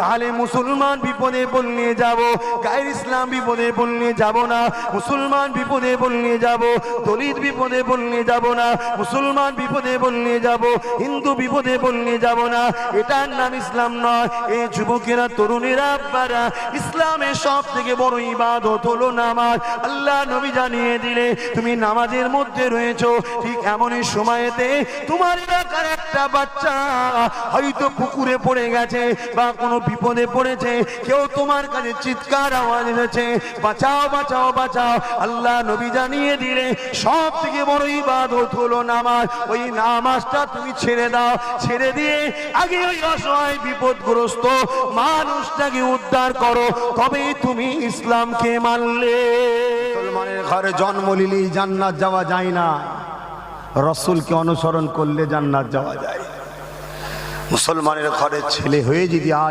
তাহলে মুসলমান বিপদে পড়লে যাব, গায়ের ইসলাম বিপদে পড়লে যাব না, মুসলমান বিপদে পড়লে যাব, দলিত বিপদে পড়লে যাব না, মুসলমান বিপদে পড়লে যাব, হিন্দু বিপদে পড়লে যাব না। এটার নাম ইসলাম নয়। এই যুবকেরা, তরুণেরা, আব্বারা, ইসলামের সব থেকে বড় ইবাদত হলো নামাজ। আল্লাহ নবী জানিয়ে দিলে, তুমি নামাজের মধ্যে রয়েছো, ঠিক এমনই সময়েতে তোমার এলাকার একটা বাচ্চা হয়তো পুকুরে পড়ে গেছে বা কোনো বিপদে পড়েছে, কেউ তোমার কাছে চিৎকার আওয়াজ এনেছে, বাঁচাও বাঁচাও বাঁচাও। আল্লাহ নবী জানিয়ে দিলে সব থেকে বড় ইবাদত হলো নামাজ। ওই নামাজটা তুমি ছেড়ে দাও। ছেড়ে দিয়ে আগে ওই অসহায় বিপদগ্রস্ত মানুষটাকে উদ্ধার করো। তবেই তুমি ইসলামকে মানলে। মুসলমানের ঘরে জন্ম নিলেই জান্নাত যাওয়া যায় না। রসুলকে অনুসরণ করলে জান্নাত যাওয়া যায়। মুসলমানের ঘরে ছেলে হয়ে যদি আজ